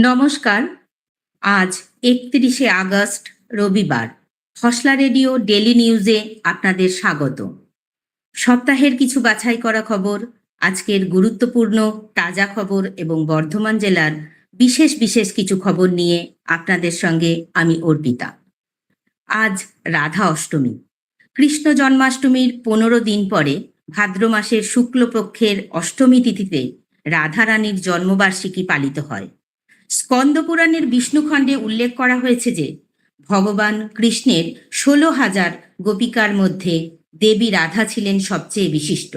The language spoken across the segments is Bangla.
নমস্কার। আজ একত্রিশে আগস্ট, রবিবার। হসলা রেডিও ডেলি নিউজে আপনাদের স্বাগত। সপ্তাহের কিছু বাছাই করা খবর, আজকের গুরুত্বপূর্ণ, তাজা খবর এবং বর্ধমান জেলার বিশেষ বিশেষ কিছু খবর নিয়ে আপনাদের সঙ্গে আমি অর্পিতা। আজ রাধা অষ্টমী। কৃষ্ণ জন্মাষ্টমীর পনেরো দিন পরে ভাদ্র মাসের শুক্লপক্ষের অষ্টমী তিথিতে রাধারানীর জন্মবার্ষিকী পালিত হয়। স্কন্দপুরাণের বিষ্ণুখণ্ডে উল্লেখ করা হয়েছে যে, ভগবান কৃষ্ণের ষোলো হাজার গোপিকার মধ্যে দেবী রাধা ছিলেন সবচেয়ে বিশিষ্ট।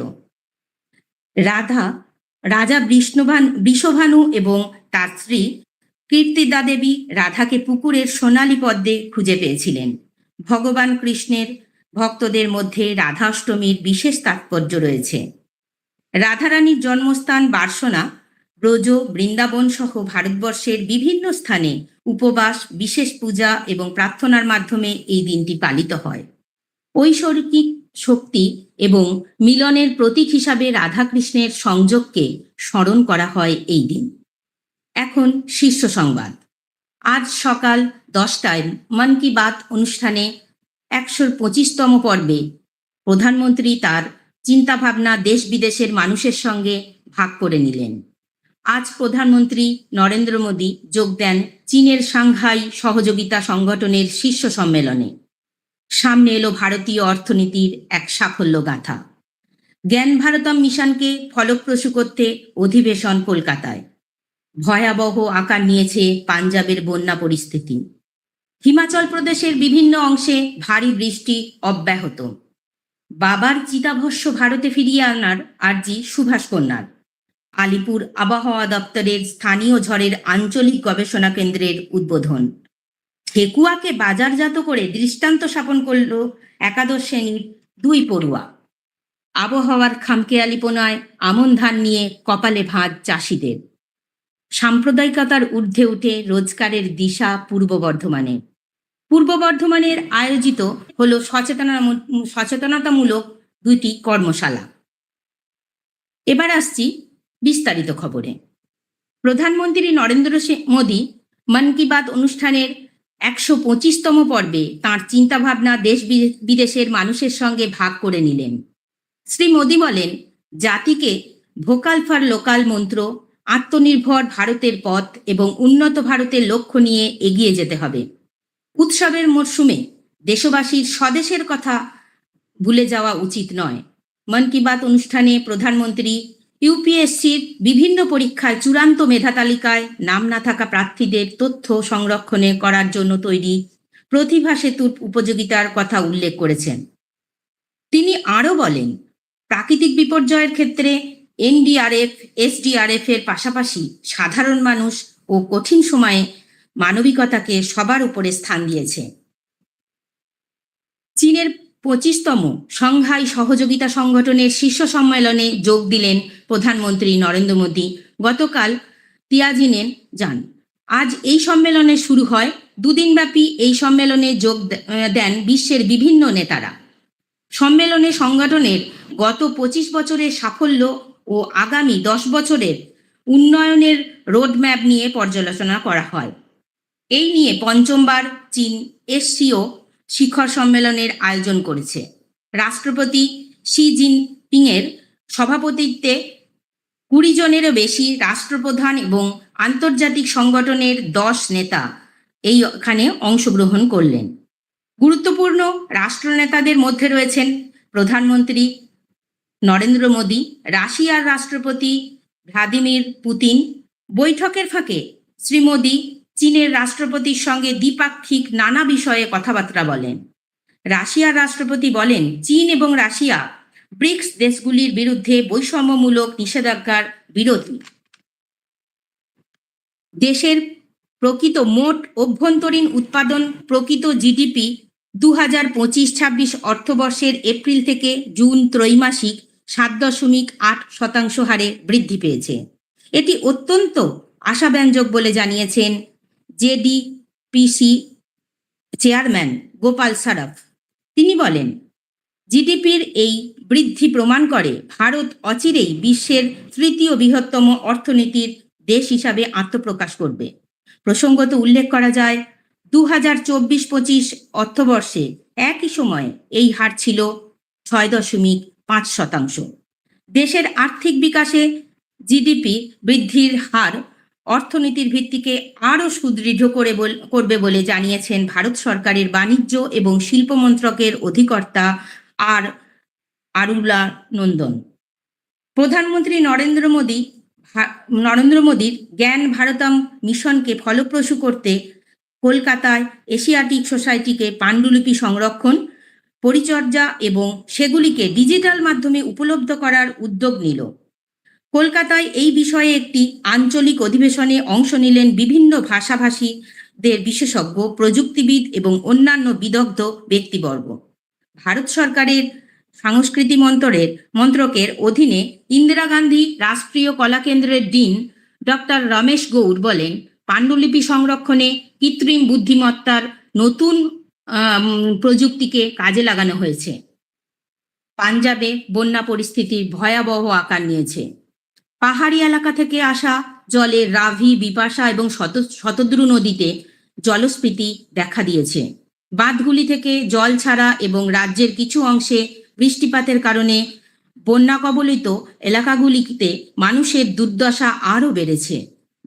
রাধা, রাজা বিষ্ণুভান বৃষভানু এবং তার স্ত্রী কীর্তিদা দেবী রাধাকে পুকুরের সোনালী পদ্মে খুঁজে পেয়েছিলেন। ভগবান কৃষ্ণের ভক্তদের মধ্যে রাধাষ্টমীর বিশেষ তাৎপর্য রয়েছে। রাধারানীর জন্মস্থান বার্সনা ব্রজ, বৃন্দাবন সহ ভারতবর্ষের বিভিন্ন স্থানে উপবাস, বিশেষ পূজা এবং প্রার্থনার মাধ্যমে এই দিনটি পালিত হয়। ঐশ্বরিক শক্তি এবং মিলনের প্রতীক হিসাবে রাধাকৃষ্ণের সংযোগকে স্মরণ করা হয় এই দিন। এখন শীর্ষ সংবাদ। আজ সকাল দশটায় মন কি বাত অনুষ্ঠানে একশো পঁচিশতম পর্বে প্রধানমন্ত্রী তার চিন্তাভাবনা দেশ বিদেশের মানুষের সঙ্গে ভাগ করে নিলেন। আজ প্রধানমন্ত্রী নরেন্দ্র মোদী যোগ দেন চীনের সাংহাই সহযোগিতা সংগঠনের শীর্ষ সম্মেলনে। সামনে এলো ভারতীয় অর্থনীতির এক সাফল্য গাথা জ্ঞান ভারতম মিশনকে ফলপ্রসূ করতে অধিবেশন কলকাতায়। ভয়াবহ আকার নিয়েছে পাঞ্জাবের বন্যা পরিস্থিতি। হিমাচল প্রদেশের বিভিন্ন অংশে ভারী বৃষ্টি অব্যাহত। বাবার চিতাভস্য ভারতে ফিরিয়ে আনার আর্জি সুভাষ কন্যার। আলিপুর আবহাওয়া দপ্তরের স্থানীয় ঝড়ের আঞ্চলিক গবেষণা কেন্দ্রের উদ্বোধন। ঠেকুয়াকে বাজারজাত করে দৃষ্টান্ত স্থাপন করল একাদশ শ্রেণির দুই পড়ুয়া। আবহাওয়ার খামকেয়ালিপনায় আমন ধান নিয়ে কপালে ভাঁজ চাষিদের। সাম্প্রদায়িকতার ঊর্ধ্বে উঠে রোজগারের দিশা পূর্ব বর্ধমানে। পূর্ব বর্ধমানের আয়োজিত হলো সচেতনা সচেতনতামূলক দুইটি কর্মশালা। এবার আসছি বিস্তারিত খবরে। প্রধানমন্ত্রী নরেন্দ্র মোদী মন কি বাত অনুষ্ঠানের একশো পঁচিশতম পর্বে তাঁর চিন্তাভাবনা দেশ বিদেশের মানুষের সঙ্গে ভাগ করে নিলেন। শ্রী মোদী বলেন, জাতিকে ভোকাল ফর লোকাল মন্ত্র, আত্মনির্ভর ভারতের পথ এবং উন্নত ভারতের লক্ষ্য নিয়ে এগিয়ে যেতে হবে। উৎসবের মরশুমে দেশবাসীর স্বদেশের কথা ভুলে যাওয়া উচিত নয়। মন কি বাত অনুষ্ঠানে প্রধানমন্ত্রী ইউপিএসসির বিভিন্ন পরীক্ষায় চূড়ান্ত মেধা তালিকায় নাম না থাকা প্রার্থীদের তথ্য সংরক্ষণে করার জন্য তৈরি প্রতিভা সেতুর উপযোগিতার কথা উল্লেখ করেছেন। তিনি আরও বলেন, প্রাকৃতিক বিপর্যয়ের ক্ষেত্রে এনডিআরএফ, এসডিআরএফ এর পাশাপাশি সাধারণ মানুষ ও কঠিন সময়ে মানবিকতাকে সবার উপরে স্থান দিয়েছে। চীনের পঁচিশতম সংঘাই সহযোগিতা সংগঠনের শীর্ষ সম্মেলনে যোগ দিলেন প্রধানমন্ত্রী নরেন্দ্র মোদী গতকাল তিয়াজিনে যান। আজ এই সম্মেলনে শুরু হয় দুদিনব্যাপী এই সম্মেলনে যোগ দেন বিশ্বের বিভিন্ন নেতারা। সম্মেলনে সংগঠনের গত পঁচিশ বছরের সাফল্য ও আগামী দশ বছরের উন্নয়নের রোডম্যাপ নিয়ে পর্যালোচনা করা হয়। এই নিয়ে পঞ্চমবার চীন এসসিও শিখর সম্মেলনের আয়োজন করেছে। রাষ্ট্রপতি শি জিনপিংয়ের সভাপতিত্বে কুড়ি জনেরও বেশি রাষ্ট্রপ্রধান এবং আন্তর্জাতিক সংগঠনের দশ নেতা এই এইখানে অংশগ্রহণ করলেন। গুরুত্বপূর্ণ রাষ্ট্রনেতাদের মধ্যে রয়েছেন প্রধানমন্ত্রী নরেন্দ্র মোদী, রাশিয়ার রাষ্ট্রপতি ভ্লাদিমির পুতিন। বৈঠকের ফাঁকে শ্রী মোদী চীনের রাষ্ট্রপতির সঙ্গে দ্বিপাক্ষিক নানা বিষয়ে কথাবার্তা বলেন। রাশিয়ার রাষ্ট্রপতি বলেন, চীন এবং রাশিয়া ব্রিক্স দেশগুলির বিরুদ্ধে বৈষম্যমূলক নিষেধাজ্ঞার বিরোধী। দেশের প্রকৃত মোট অভ্যন্তরীণ উৎপাদন প্রকৃত জিডিপি দু হাজার পঁচিশ ছাব্বিশ অর্থবর্ষের এপ্রিল থেকে জুন ত্রৈমাসিক সাত দশমিক আট শতাংশ হারে বৃদ্ধি পেয়েছে। এটি অত্যন্ত আশাব্যঞ্জক বলে জানিয়েছেন জেডিপিসি চেয়ারম্যান গোপাল সারাফ। তিনি বলেন, জিডিপির এই বৃদ্ধি প্রমাণ করে, ভারত অচিরেই বিশ্বের তৃতীয় বৃহত্তম অর্থনীতির দেশ হিসাবে আত্মপ্রকাশ করবে। প্রসঙ্গত উল্লেখ করা যায় দু হাজার চব্বিশ পঁচিশ অর্থবর্ষে একই সময়ে এই হার ছিল ছয় দশমিক পাঁচ শতাংশ। দেশের আর্থিক বিকাশে জিডিপি বৃদ্ধির হার অর্থনীতির ভিত্তিকে আরও সুদৃঢ় করে করবে বলে জানিয়েছেন ভারত সরকারের বাণিজ্য এবং শিল্প মন্ত্রকের অধিকর্তা আর আরুলা নন্দন। প্রধানমন্ত্রী নরেন্দ্র মোদী নরেন্দ্র মোদীর জ্ঞান ভারতম মিশনকে ফলপ্রসূ করতে কলকাতায় এশিয়াটিক সোসাইটিকে পাণ্ডুলিপি সংরক্ষণ, পরিচর্যা এবং সেগুলিকে ডিজিটাল মাধ্যমে উপলব্ধ করার উদ্যোগ নিল। কলকাতায় এই বিষয়ে একটি আঞ্চলিক অধিবেশনে অংশ নিলেন বিভিন্ন ভাষাভাষীদের বিশেষজ্ঞ, প্রযুক্তিবিদ এবং অন্যান্য বিদগ্ধ ব্যক্তিবর্গ। ভারত সরকারের সংস্কৃতি মন্ত্রের, মন্ত্রকের অধীনে ইন্দিরা গান্ধী রাষ্ট্রীয় কলা কেন্দ্রের ডিন ডক্টর রমেশ গৌর বলেন, পাণ্ডুলিপি সংরক্ষণে কৃত্রিম বুদ্ধিমত্তার নতুন প্রযুক্তিকে কাজে লাগানো হয়েছে। পাঞ্জাবে বন্যা পরিস্থিতির ভয়াবহ আকার নিয়েছে। পাহাড়ি এলাকা থেকে আসা জলে রাভি, বিপাশা এবং শত, শতদ্রু নদীতে জলস্ফীতি দেখা দিয়েছে। বাঁধগুলি থেকে জল ছাড়া এবং রাজ্যের কিছু অংশে বৃষ্টিপাতের কারণে বন্যা কবলিত এলাকাগুলিতে মানুষের দুর্দশা আরও বেড়েছে।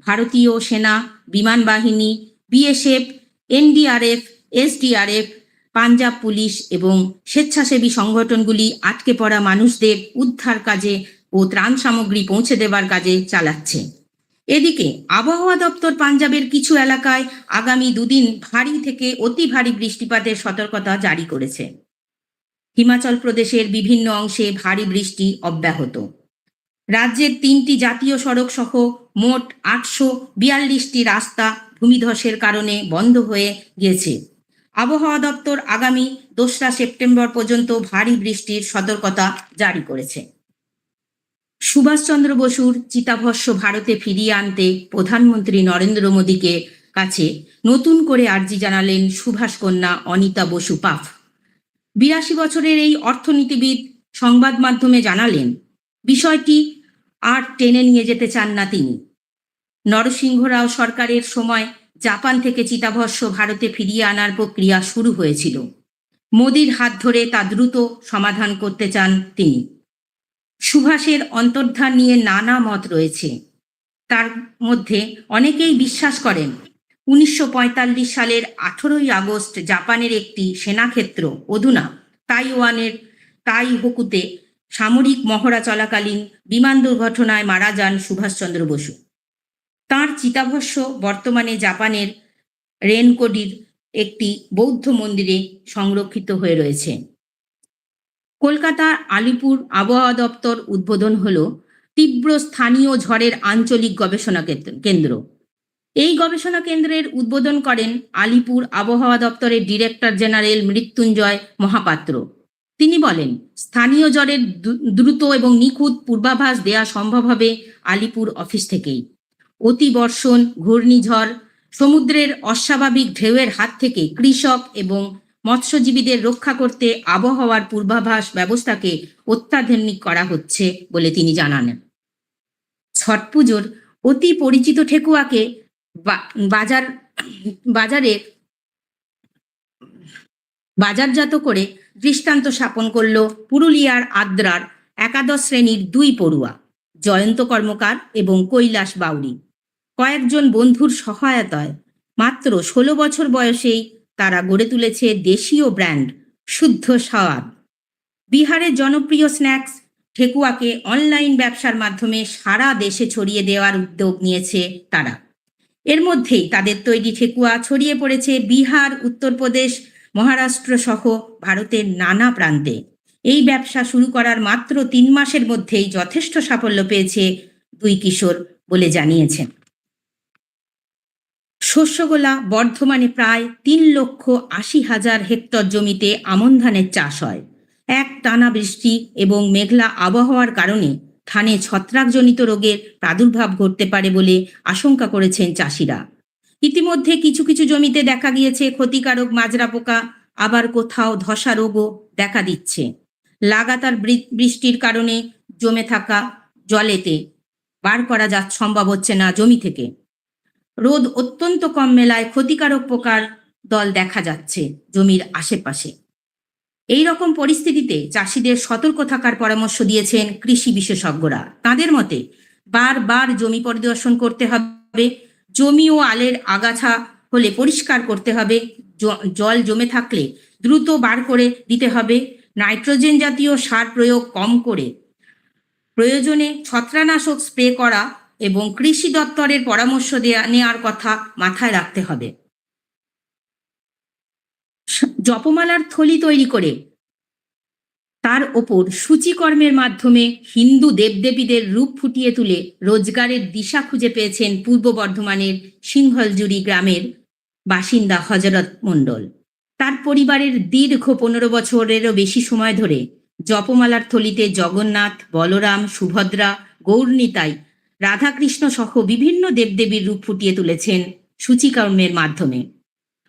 ভারতীয় সেনা, বিমান বাহিনী, BSF, NDRF, SDRF, Punjab police এবং স্বেচ্ছাসেবী সংগঠনগুলি আটকে পড়া মানুষদের উদ্ধার কাজে ও ত্রাণ সামগ্রী পৌঁছে দেবার কাজে চালাচ্ছে। এদিকে আবহাওয়া দপ্তর পাঞ্জাবের কিছু এলাকায় আগামী দুদিন ভারী থেকে অতি ভারী বৃষ্টিপাতের সতর্কতা জারি করেছে। হিমাচল প্রদেশের বিভিন্ন অংশে ভারী বৃষ্টি অব্যাহত। রাজ্যের তিনটি জাতীয় সড়ক সহ মোট আটশো বিয়াল্লিশটি রাস্তা ভূমিধসের কারণে বন্ধ হয়ে গিয়েছে। আবহাওয়া দপ্তর আগামী দোসরা সেপ্টেম্বর পর্যন্ত ভারী বৃষ্টির সতর্কতা জারি করেছে। সুভাষচন্দ্র বসুর চিতাভস্য ভারতে ফিরিয়ে আনতে প্রধানমন্ত্রী নরেন্দ্র মোদীকে কাছে নতুন করে আর্জি জানালেন সুভাষ কন্যা অনিতা বসু পাফ। বিরাশি বছরের এই অর্থনীতিবিদ সংবাদ মাধ্যমে জানালেন, বিষয়টি আর টেনে নিয়ে যেতে চান না তিনি। নরসিংহ রাও সরকারের সময় জাপান থেকে চিতাভস্য ভারতে ফিরিয়ে আনার প্রক্রিয়া শুরু হয়েছিল। মোদির হাত ধরে তা দ্রুত সমাধান করতে চান তিনি। সুভাষের অন্তর্ধান নিয়ে নানা মত রয়েছে। তার মধ্যে অনেকেই বিশ্বাস করেন উনিশশো পঁয়তাল্লিশ সালের আঠেরোই আগস্ট জাপানের একটি সেনাক্ষেত্র অধুনা তাইওয়ানের তাইহোকুতে সামরিক মহড়া চলাকালীন বিমান দুর্ঘটনায় মারা যান সুভাষচন্দ্র বসু। তাঁর চিতাভস্য বর্তমানে জাপানের রেনকোডির একটি বৌদ্ধ মন্দিরে সংরক্ষিত হয়ে রয়েছে। কলকাতার আলিপুর আবহাওয়া দপ্তর উদ্বোধন হল তীব্র স্থানীয় ঝড়ের আঞ্চলিক গবেষণা কেন্দ্র। এই গবেষণা কেন্দ্রের উদ্বোধন করেন আলিপুর আবহাওয়া দপ্তরের ডিরেক্টর জেনারেল মৃত্যুঞ্জয় মহাপাত্র। তিনি বলেন, স্থানীয় জ্বরের দ্রু- দ্রুত এবং নিখুঁত পূর্বাভাস দেয়া সম্ভব হবে আলিপুর অফিস থেকেই। অতি বর্ষণ, ঘূর্ণিঝড়, সমুদ্রের অস্বাভাবিক ঢেউয়ের হাত থেকে কৃষক এবং মৎস্যজীবীদের রক্ষা করতে আবহাওয়ার পূর্বাভাস ব্যবস্থাকে অত্যাধুনিক করা হচ্ছে বলে তিনি জানান। ছট পুজোর অতি পরিচিত ঠেকুয়াকে বাজার, বাজারে বাজারজাত করে দৃষ্টান্ত স্থাপন করল পুরুলিয়ার আদ্রার একাদশ শ্রেণির দুই পড়ুয়া, জয়ন্ত কর্মকার এবং কৈলাস বাউরি কয়েকজন বন্ধুর সহায়তায় মাত্র ষোলো বছর বয়সেই তারা গড়ে তুলেছে দেশীয় ব্র্যান্ড শুদ্ধ স্বাদ। বিহারের জনপ্রিয় স্ন্যাক্স ঠেকুয়াকে অনলাইন ব্যবসার মাধ্যমে সারা দেশে ছড়িয়ে দেওয়ার উদ্যোগ নিয়েছে তারা। এর মধ্যেই তাদের তৈরি ঠেকুয়া ছড়িয়ে পড়েছে বিহার, উত্তরপ্রদেশ, মহারাষ্ট্র সহ ভারতের নানা প্রান্তে। এই ব্যবসা শুরু করার মাত্র তিন মাসের মধ্যেই যথেষ্ট সাফল্য পেয়েছে দুই কিশোর বলে জানিয়েছেন। শস্যগোলা বর্ধমানে প্রায় তিন লক্ষ আশি হাজার হেক্টর জমিতে আমন ধানের চাষ হয়। এক টানা বৃষ্টি এবং মেঘলা আবহাওয়ার কারণে ধানে ছত্রাকজনিত রোগের প্রাদুর্ভাব ঘটতে পারে বলে আশঙ্কা করেছেন চাষিরা। ইতিমধ্যে কিছু কিছু জমিতে দেখা গিয়েছে ক্ষতিকারক মাজরা পোকা, আবার কোথাও ধসা রোগও দেখা দিচ্ছে। লাগাতার বৃষ্টির কারণে জমে থাকা জলেতে বার করা যা, সম্ভব হচ্ছে না জমি থেকে। রোদ অত্যন্ত কম মেলায় ক্ষতিকারক পোকার দল দেখা যাচ্ছে জমির আশেপাশে। এই রকম পরিস্থিতিতে চাষিদের সতর্ক থাকার পরামর্শ দিয়েছেন কৃষি বিশেষজ্ঞরা। তাদের মতে, বারবার জমি পরিদর্শন করতে হবে, জমি ও আলের আগাছা হলে পরিষ্কার করতে হবে জল জমে থাকলে দ্রুত বার করে দিতে হবে, নাইট্রোজেন জাতীয় সার প্রয়োগ কম করে। প্রয়োজনে ছত্রানাশক স্প্রে করা এবং কৃষি দপ্তরের পরামর্শ দেয়া নেওয়ার কথা মাথায় রাখতে হবে। জপমালার থলি তৈরি করে। তার ওপর সূচিকর্মের মাধ্যমে হিন্দু দেবদেবীদের রূপ ফুটিয়ে তুলে রোজগারের দিশা খুঁজে পেয়েছেন পূর্ব বর্ধমানের সিংহলজুড়ি গ্রামের বাসিন্দা হজরত মণ্ডল। তার পরিবারের দীর্ঘ পনেরো বছরেরও বেশি সময় ধরে জপমালার থলিতে জগন্নাথ, বলরাম, সুভদ্রা, গৌরনীতাই, রাধাকৃষ্ণ সহ বিভিন্ন দেবদেবীর রূপ ফুটিয়ে তুলেছেন সূচিকর্মের মাধ্যমে।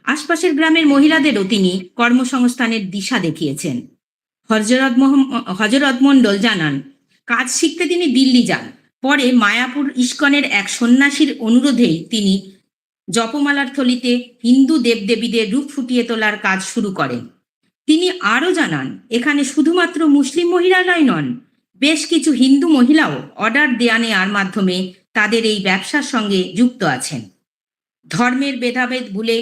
আশপাশের গ্রামের মহিলাদেরও তিনি কর্মসংস্থানের দিশা দেখিয়েছেন। হজরত হজরত মণ্ডল জানান, কাজ শিখতে তিনি দিল্লি যান। পরে মায়াপুর ইস্কনের এক সন্ন্যাসীর অনুরোধেই তিনি জপমালার থলিতে হিন্দু দেবদেবীদের রূপ ফুটিয়ে তোলার কাজ শুরু করেন। তিনি আরও জানান, এখানে শুধুমাত্র মুসলিম মহিলারাই নন, বেশ কিছু হিন্দু মহিলাও অর্ডার দেয়া নেওয়ার মাধ্যমে তাদের এই ব্যবসার সঙ্গে যুক্ত আছেন। ধর্মের ভেদাভেদ ভুলে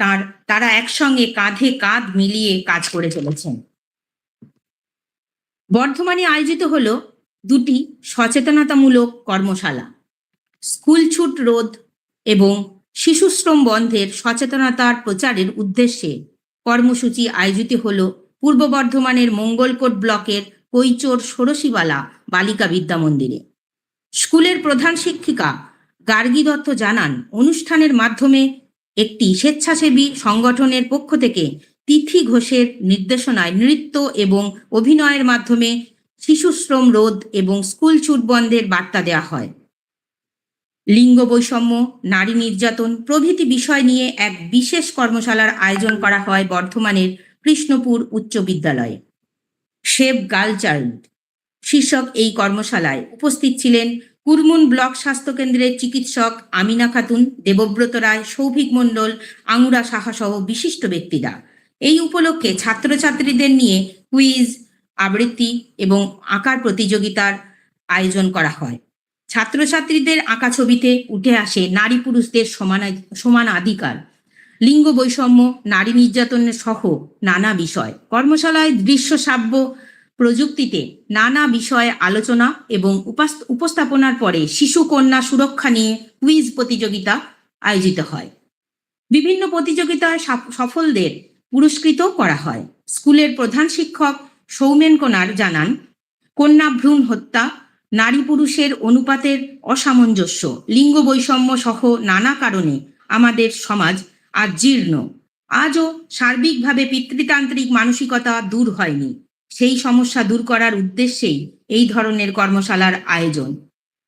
তার, তারা একসঙ্গে কাঁধে কাঁধ মিলিয়ে কাজ করে চলেছেন। বর্ধমানে আয়োজিত হলো দুটি সচেতনতামূলক কর্মশালা, স্কুল ছুট রোধ এবং শিশুশ্রম বন্ধের সচেতনতার প্রচারের উদ্দেশ্যে কর্মসূচি আয়োজিত হল পূর্ব বর্ধমানের মঙ্গলকোট ব্লকের কৈচোর ষোড়শীবালা বালিকা বিদ্যা মন্দিরে। স্কুলের প্রধান শিক্ষিকা গার্গী দত্ত জানান, অনুষ্ঠানের মাধ্যমে একটি স্বেচ্ছাসেবী সংগঠনের পক্ষ থেকে তিথি ঘোষের নির্দেশনায় নৃত্য এবং অভিনয়ের মাধ্যমে শিশুশ্রম রোধ এবং স্কুল ছুট বন্ধের বার্তা দেওয়া হয়। লিঙ্গ বৈষম্য, নারী নির্যাতন প্রভৃতি বিষয় নিয়ে এক বিশেষ কর্মশালার আয়োজন করা হয় বর্ধমানের কৃষ্ণপুর উচ্চ বিদ্যালয়ে। সেভ গার্ল চাইল্ড শীর্ষক এই কর্মশালায় উপস্থিত ছিলেন কুরমুন ব্লক স্বাস্থ্যকেন্দ্রের চিকিৎসক আমিনা খাতুন, দেবব্রত রায়, সৌভিক মণ্ডল, আঙুরা সাহা সহ বিশিষ্ট ব্যক্তিরা। এই উপলক্ষে ছাত্রছাত্রীদের নিয়ে কুইজ, আবৃত্তি এবং আঁকার প্রতিযোগিতার আয়োজন করা হয়। ছাত্রছাত্রীদের আঁকা ছবিতে উঠে আসে নারী পুরুষদের সমান সমান অধিকার। লিঙ্গ বৈষম্য, নারী নির্যাতনের সহ নানা বিষয়। কর্মশালায় দৃশ্য শ্রাব্য প্রযুক্তিতে নানা বিষয়ে আলোচনা এবং উপাস- উপস্থাপনার পরে শিশু কন্যা সুরক্ষা নিয়ে কুইজ প্রতিযোগিতা আয়োজিত হয়। বিভিন্ন প্রতিযোগিতায় সফলদের পুরস্কৃত করা হয়। স্কুলের প্রধান শিক্ষক সৌমেন কোনার জানান, কন্যা ভ্রূণ হত্যা, নারী পুরুষের অনুপাতের অসামঞ্জস্য, লিঙ্গ বৈষম্য সহ নানা কারণে আমাদের সমাজ আজ জীর্ণ। আজও সার্বিকভাবে পিতৃতান্ত্রিক মানসিকতা দূর হয়নি। সেই সমস্যা দূর করার উদ্দেশ্যেই এই ধরনের কর্মশালার আয়োজন।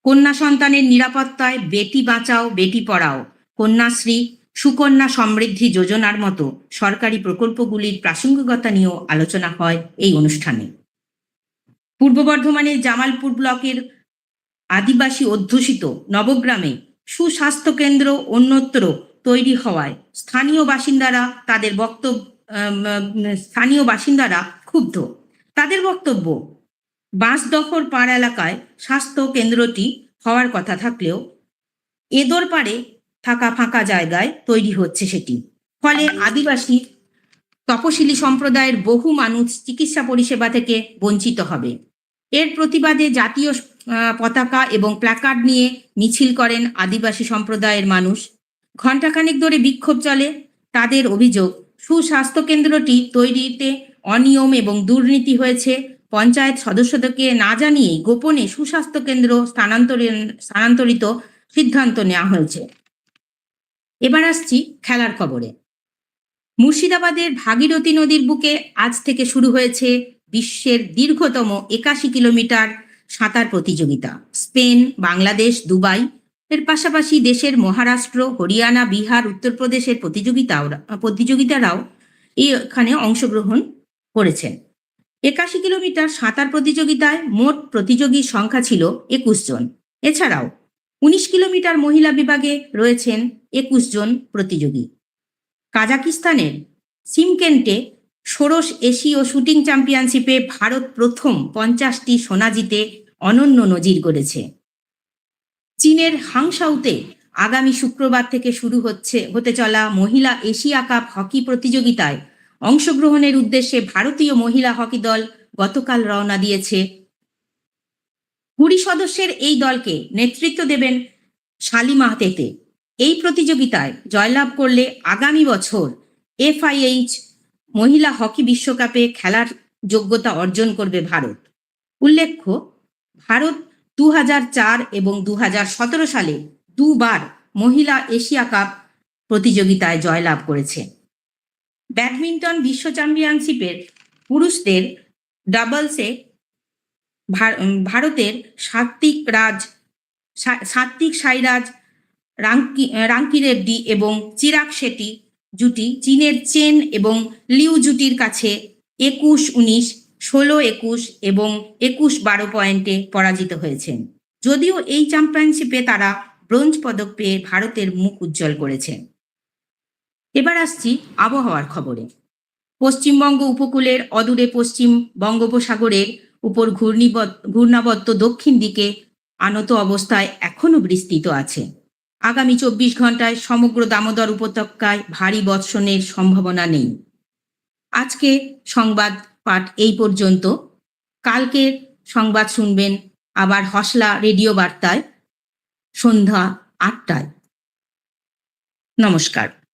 কন্যা সন্তানের নিরাপত্তায় বেটি বাঁচাও, বেটি পড়াও, কন্যাশ্রী, সুকন্যা সমৃদ্ধি যোজনার মতো সরকারি প্রকল্পগুলির প্রাসঙ্গিকতা নিয়েও আলোচনা হয় এই অনুষ্ঠানে। পূর্ব বর্ধমানের জামালপুর ব্লকের আদিবাসী অধ্যুষিত নবগ্রামে সুস্বাস্থ্য কেন্দ্র অন্যত্র তৈরি হওয়ায় স্থানীয় বাসিন্দারা তাদের বক্তব্য স্থানীয় বাসিন্দারা ক্ষুব্ধ। তাদের বক্তব্য বাঁশদখর পাড় এলাকায় স্বাস্থ্য কেন্দ্রটি হওয়ার কথা থাকলেও এদর পাড়ে থাকা ফাঁকা জায়গায় তৈরি হচ্ছে সেটি। ফলে আদিবাসী তপশিলি সম্প্রদায়ের বহু মানুষ চিকিৎসা পরিষেবা থেকে বঞ্চিত হবে। এর প্রতিবাদে জাতীয় পতাকা এবং প্ল্যাকার্ড নিয়ে মিছিল করেন আদিবাসী সম্প্রদায়ের মানুষ। ঘণ্টাখানেক ধরে বিক্ষোভ চলে। তাদের অভিযোগ, সুস্বাস্থ্য কেন্দ্রটি তৈরিতে অনিয়ম এবং দুর্নীতি হয়েছে। পঞ্চায়েত সদস্যদেরকে না জানিয়েই গোপনে সুস্বাস্থ্য কেন্দ্র স্থানান্তরিত সিদ্ধান্ত নেওয়া হয়েছে। এবার আসছি খেলার খবরে। মুর্শিদাবাদের ভাগীরথী নদীর বুকে আজ থেকে শুরু হয়েছে বিশ্বের দীর্ঘতম একাশি কিলোমিটার সাঁতার প্রতিযোগিতা। স্পেন, বাংলাদেশ, দুবাই, এর পাশাপাশি দেশের মহারাষ্ট্র, হরিয়ানা, বিহার, উত্তরপ্রদেশের প্রতিযোগিতাও প্রতিযোগিতারাও এখানে অংশগ্রহণ করেছেন। একাশি কিলোমিটার সাঁতার প্রতিযোগিতায় মোট প্রতিযোগীর সংখ্যা ছিল একুশ জন। এছাড়াও উনিশ কিলোমিটার মহিলা বিভাগে রয়েছেন একুশ জন প্রতিযোগী। কাজাকিস্তানের সিমকেন্টে ষোড়শ এশীয় শুটিং চ্যাম্পিয়নশিপে ভারত প্রথম পঞ্চাশটি সোনা জিতে অনন্য নজির গড়েছে। চীনের হাংসাউতে আগামী শুক্রবার থেকে শুরু হচ্ছে, হতে চলা মহিলা এশিয়া কাপ হকি প্রতিযোগিতায় অংশগ্রহণের উদ্দেশ্যে ভারতীয় মহিলা হকি দল গতকাল রওনা দিয়েছে। কুড়ি সদস্যের এই দলকে নেতৃত্ব দেবেন শালিমা তেতে। এই প্রতিযোগিতায় জয়লাভ করলে আগামী বছর এফআইএইচ মহিলা হকি বিশ্বকাপে খেলার যোগ্যতা অর্জন করবে ভারত। উল্লেখ্য, ভারত দু এবং দু হাজার সতেরো সালে দুবার মহিলা এশিয়া কাপ প্রতিযোগিতায় জয়লাভ করেছে। ব্যাডমিন্টন বিশ্ব চ্যাম্পিয়নশিপের পুরুষদের ডাবলসে ভারতের সাত্বিক রাজ সাত্বিক সাইরাজ, রাঙ্কি রাঙ্কি রেড্ডি এবং চিরাগ শেট্টি জুটি চীনের চেন এবং লিউ জুটির কাছে একুশ উনিশ, ষোলো একুশ এবং একুশ বারো পয়েন্টে পরাজিত হয়েছেন। যদিও এই চ্যাম্পিয়নশিপে তারা ব্রোঞ্জ পদক পেয়ে ভারতের মুখ উজ্জ্বল করেছে। এবার আসছি আবহাওয়ার খবরে। পশ্চিমবঙ্গ উপকূলের অদূরে পশ্চিম বঙ্গোপসাগরের উপর ঘূর্ণাবর্ত দক্ষিণ দিকে আনত অবস্থায় এখনও বিস্তৃত আছে। আগামী চব্বিশ ঘন্টায় সমগ্র দামোদর উপত্যকায় ভারী বর্ষণের সম্ভাবনা নেই। আজকে সংবাদ পাঠ এই পর্যন্ত। কালকের সংবাদ শুনবেন আবার হসলা রেডিও বার্তায় সন্ধ্যা আটটায়। নমস্কার।